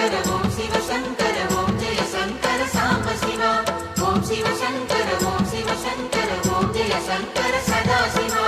சங்கர ஓம் சிவ சங்கர ஓம் ஜெய சங்கர சாம்ப சிவா. ஓம் சிவ சங்கர ஓம் சிவ சங்கர ஓம் ஜெய சங்கர சதா சிவா.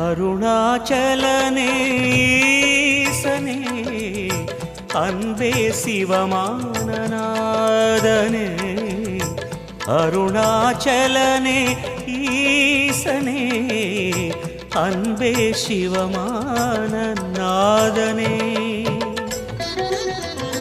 அருணாச்சலனே அன்பே சிவமானநாதனே. அருணாச்சலனே ஈசனே அன்பே சிவமானநாதனே.